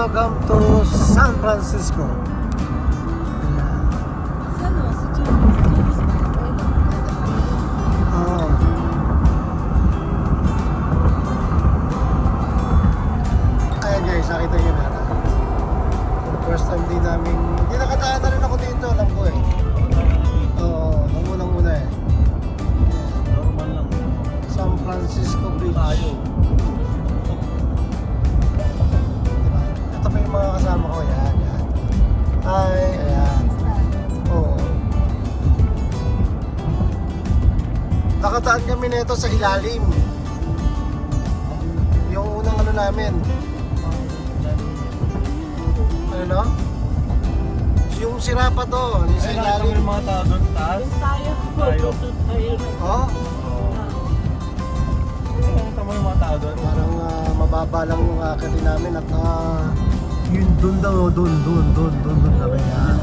Welcome to San Francisco. Oh. Ayan guys, nakita nyo na. First time din namin, hindi nakataan na rin ako dito, alam ko eh. Oo, nung unang-una eh. Normal lang. San Francisco Bridge. Tayo. Pa yung mga kasama ko. Yan, yan. Hi, ayan. Oo. Nakataan kami nito sa ilalim. Yung unang ano namin. Ano no? Yung sira pa to. Yung sa Ay, ilalim. yung mga tao doon taas? Tayo. Tayo. Tayo. Oh. Ay, mo yung mga tao doon? parang ah, mababa lang yung akitin namin at ah, yun dun daw, dun, dun, dun, dun, dun kami. Ah.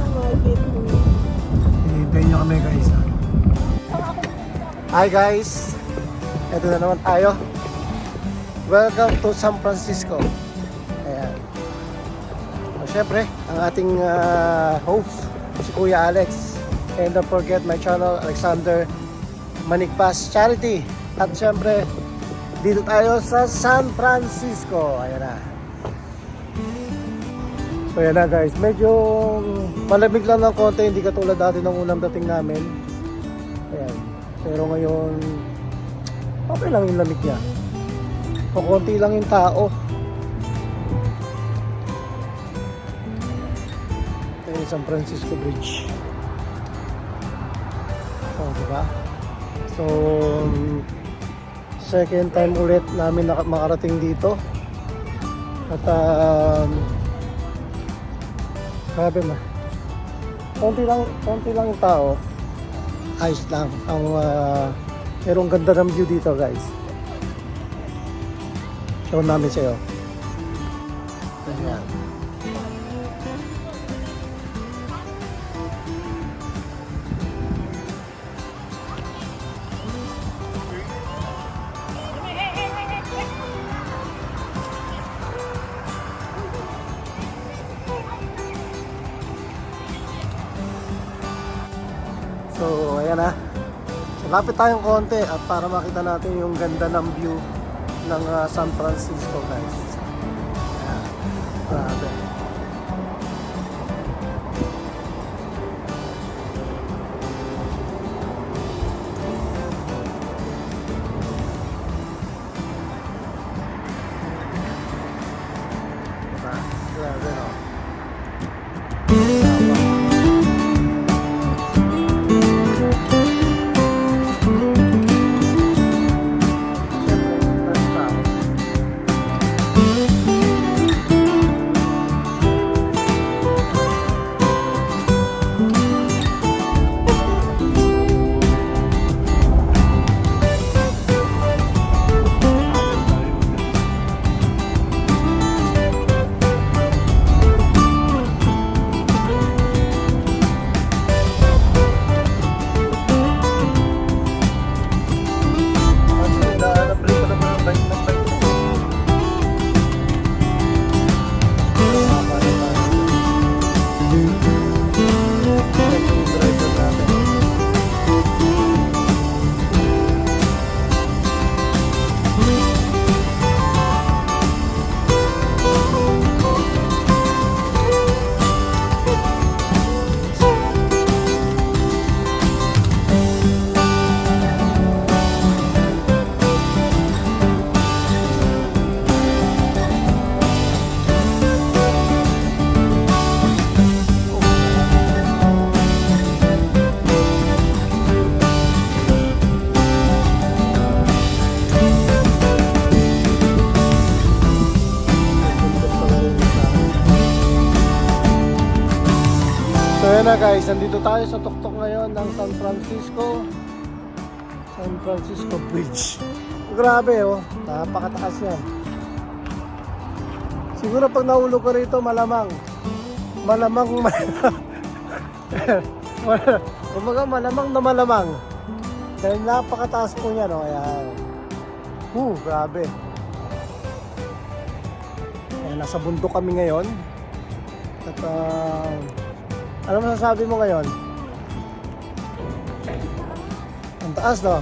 Hinihintay nyo kami guys. ah. Hi guys! Ito na naman tayo. Welcome to San Francisco. Ayan. O, syempre, ang ating ah, host, si Kuya Alex. And don't forget my channel, Alexander Manikpas Charity. At syempre, dito tayo sa San Francisco. Ayan na. So ayan na guys, medyo malamig lang ng konti, hindi katulad dati ng unang dating namin. Ayan. Pero ngayon, okay lang yung lamig niya. O konti lang yung tao. Ito yung San Francisco Bridge. Oh, diba? So, second time ulit namin makarating dito. At um, grabe na. Konti lang, konti lang tao. Ayos lang. Ang uh, pero ang ganda ng view dito, guys. Show namin sa'yo. Ayan. Lapit tayong konti at para makita natin yung ganda ng view ng ah, San Francisco, guys. Na guys, nandito tayo sa tuktok ngayon ng San Francisco. San Francisco Bridge. Grabe oh, napakataas yan Siguro pag nahulog ko rito malamang. Malamang Kumbaga malamang na malamang. Dahil napakataas po niya no, ayan. Huh, grabe. Ayan, nasa bundok kami ngayon. At ah, ano masasabi mo ngayon? Ang taas no?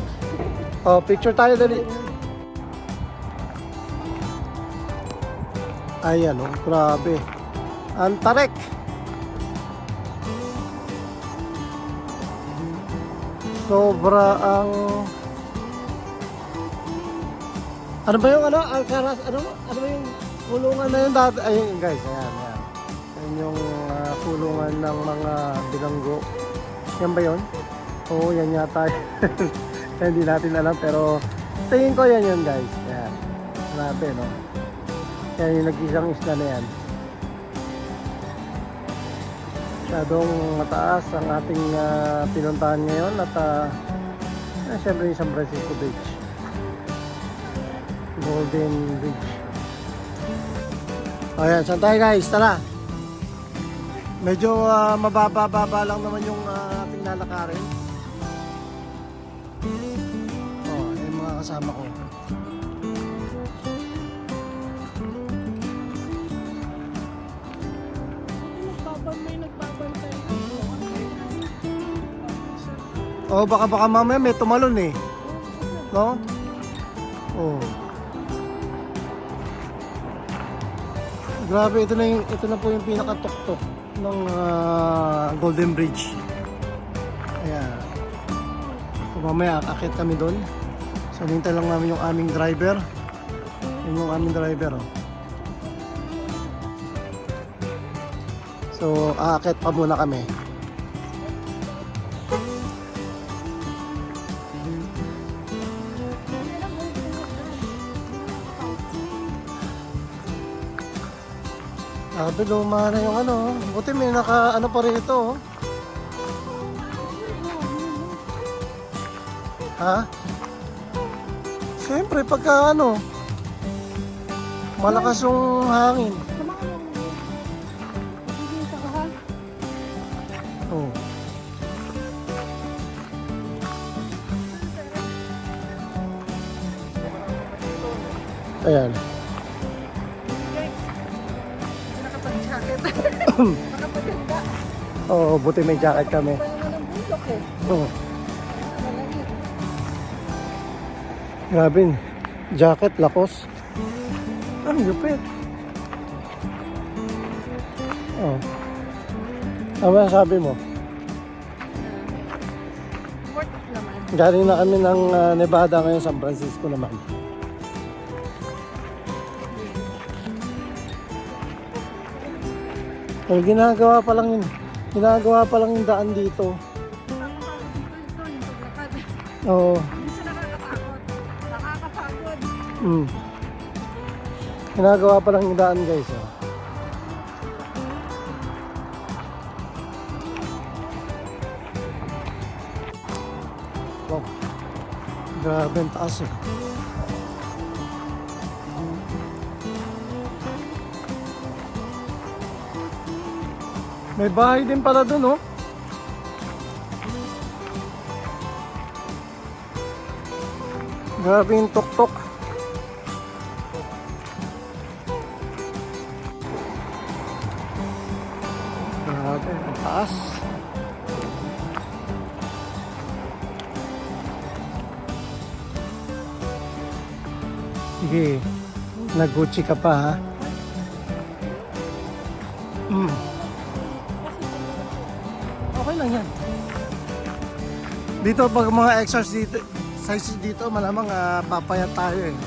Oh, picture tayo dali. Ayan oh, grabe. Ang tarik. Sobra ang ano ba yung ano? Alcaraz, ano? Ano ba yung kulungan na yun dati? Ayun guys, ayan, ayan. Yan yung kulungan ng mga bilanggo. Yan ba yun? Oo, yan yata. Hindi natin alam pero tingin ko yan yun guys. Ayan. Grabe, no? Yan yung nag-isang isla na yan. Masyadong mataas ang ating ah, pinuntahan ngayon at uh, syempre yung San Francisco Beach. Golden Bridge. Ayan, saan tayo guys? Tara! Medyo ah, mababa-baba lang naman yung ah, ating lalakarin. Oh, yung mga kasama ko. Oh, baka baka mamaya may tumalon eh. No? Oh. Grabe, ito na yung ito na po yung pinakatuktok ng ah, Golden Bridge. Ayan. So, mamaya akit kami doon. So hintay lang namin yung aming driver. Yun yung aming driver. Oh. So aakit pa muna kami. Sabi luma na yung ano. Buti may naka ano pa rito. oh. Ha? Siyempre pagka ano. Malakas yung hangin. Oh. Ayan. Guys, Oo, buti may jacket kami. Oo. Malamig. Grabe. Jacket, lakos. Ang lupit. Oh. Ano masasabi mo? Galing na kami ng ah, Nevada ngayon, San Francisco naman. Well, ginagawa pa lang yun. Ginagawa pa lang yung daan dito. Oo. Hindi siya nakakatakot. Nakakapagod. Mm. Ginagawa pa lang yung daan guys. Oh. Wow. Grabe ang taas eh. May bahay din pala dun oh. Grabe yung tuktok. Grabe, ang taas. Sige, nag-Gucci ka pa ha? Dito pag mga exercise dito, exercise dito malamang ah, papayat tayo eh.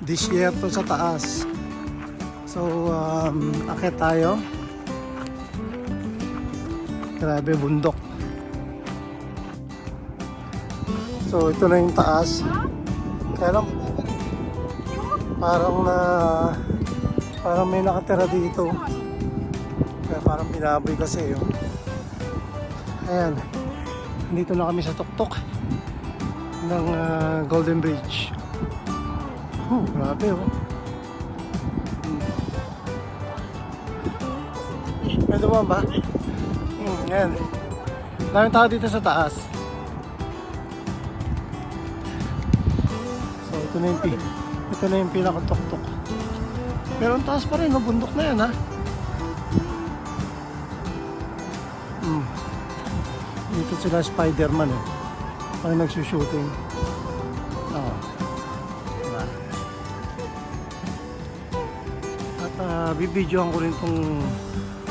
Disyerto sa taas. So, um, akit tayo. Grabe, bundok. So, ito na yung taas. Kaya parang na, Parang may nakatira dito. Kaya parang binaboy kasi yun. Ayan. Nandito na kami sa tuktok ng uh, Golden Bridge. Oh, grabe oh. May dumaan ba? Hmm, ayan. Daming tao dito sa taas. So, ito na yung, ito na yung pinakatuktok. Pero ang taas pa rin, no? bundok na yan ha. Hmm. Dito sila Spider-Man eh. Pag nagsushooting. Oo. Diba? At uh, bibidyohan ko rin tong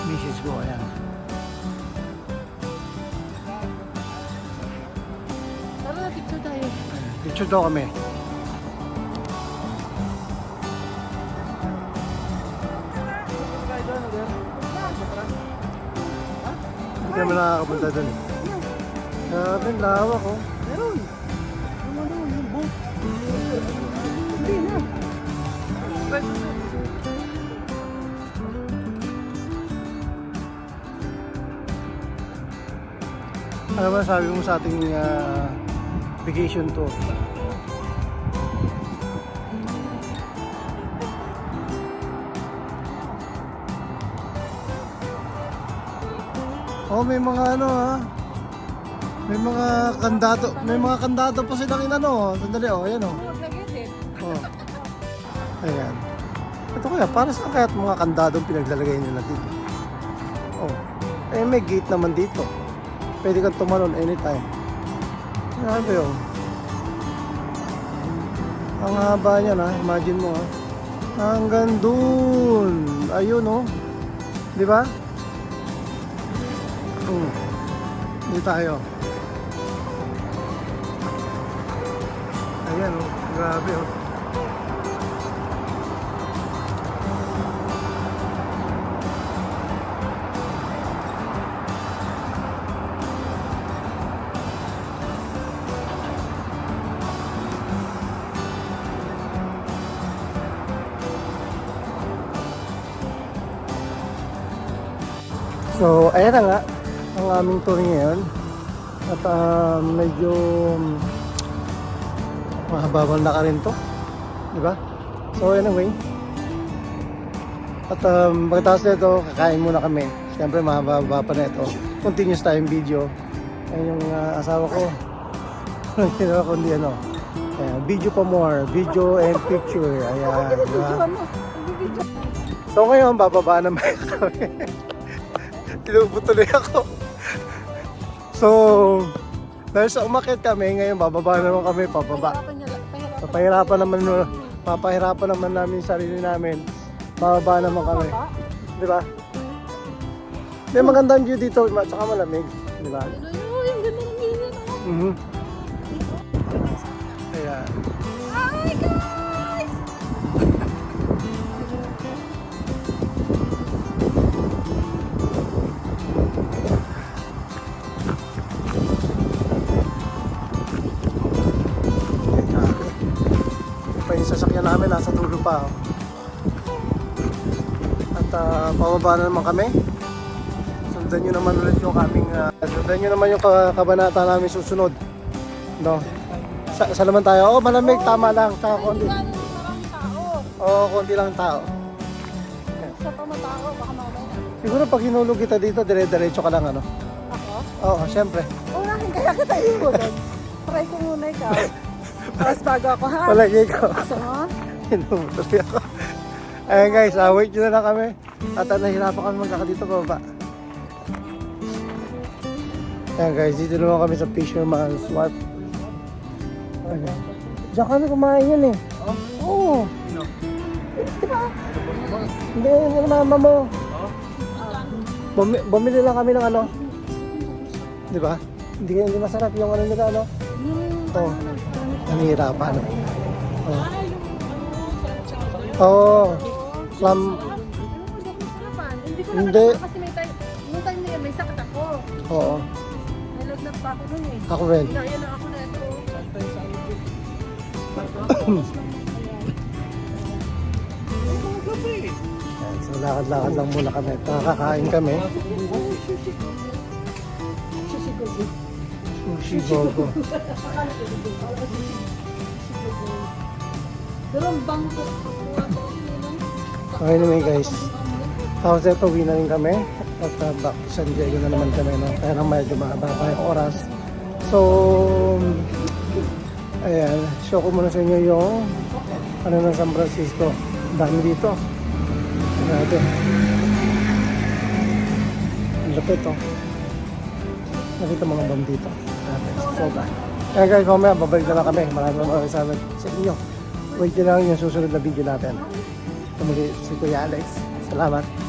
misis ko. Ayan. Tara, picture tayo. Picture daw kami. Hindi naman nakakapunta doon. Grabe, lawak oh. Meron. Ano ano, yung boat. Hindi na. Ano ba sabi mo sa ating ah, vacation tour? Oh, may mga ano ha. May mga kandado, may mga kandado pa silang inano. oh. Sandali oh, ayan oh. Oh. Ayan. Ito kaya, para sa kaya mga kandadong pinaglalagay nila dito? Oh. Eh, may gate naman dito. Pwede kang tumalon anytime. Grabe oh. Ang haba niya na, imagine mo ha. Hanggang dun. Ayun oh. Di ba? Hmm. Dito tayo. Ayan oh. Grabe oh. So, ayan na nga ang aming tour ngayon. At ah, medyo um, mahababang na ka rin to. Di ba? So, anyway. At um, pagkatapos nito, kakain muna kami. Siyempre, mahaba pa na ito. Continuous tayong video. Ayan yung ah, asawa ko. Walang ginawa kundi ano. Ayan, video pa more. Video and picture. Ayan. di ba? Video. So ngayon, bababa naman kami. Tinubo tuloy ako. So, dahil sa umakit kami, ngayon bababa naman kami, pababa. Lang. Pahirapan. Papahirapan naman, papahirapan naman namin yung sarili namin. Bababa naman kami. Di ba? Hindi, maganda ang view dito, at saka malamig. Di ba? Ano yun? Yung ganda ng oh. Mhm. Pa. oh. At ah, pababa na naman kami. Sundan nyo naman ulit yung kaming, ah, sundan nyo naman yung ka- kabanata namin susunod. No? Sa, sa naman tayo? Oh, malamig, tama lang. Saka konti. Oo, oh, konti lang tao. Sa pamatao, baka mamaya. Siguro pag hinulog kita dito, dire-diretso ka lang ano. Ako? Oo, syempre. Unahin kaya kita iulog. Try ko muna ikaw. Tapos bago ako ha. Palagi ko. Gusto mo? Hinumutuloy ako. Ayan guys, ah, wait nyo na lang kami. At ah, nahirapan kami magkaka dito pababa. Ayan guys, dito naman kami sa Fisherman's Wharf. Ayan. Diyan kami kumain yan eh. Oo. Eh, Di ba? Hindi, yung mama mo. Bumi bumili lang kami ng ano. Di ba? Hindi, hindi masarap yung ano nila ano. Oo. ano, Nanihirapan. Oo. Oo. Clam. Hindi ko Hindi. nakatawa kasi may time, yung time na yun, may sakit ako. Oo. Nalagnat pa ako nun eh. Ako rin. Kaya na ako na ito. Ayan, So lakad-lakad lang muna kami. Nakakain kami. Sushi gogo. Pero ang bangko. So anyway guys. Tapos ito, uwi na rin kami. At uh, back to San Diego na naman kami. No? Kaya lang medyo mahaba pa yung oras. So, Ayan, show ko muna sa inyo yung ano ng San Francisco. Dami dito. Grabe. Ang lapit oh. Nakita mga bomb dito. Grabe, sobra. Ayan guys, mamaya babalik na lang kami. Maraming maraming salamat sa inyo. Wait lang yung susunod na video natin. Tumuli si Kuya Alex. Salamat.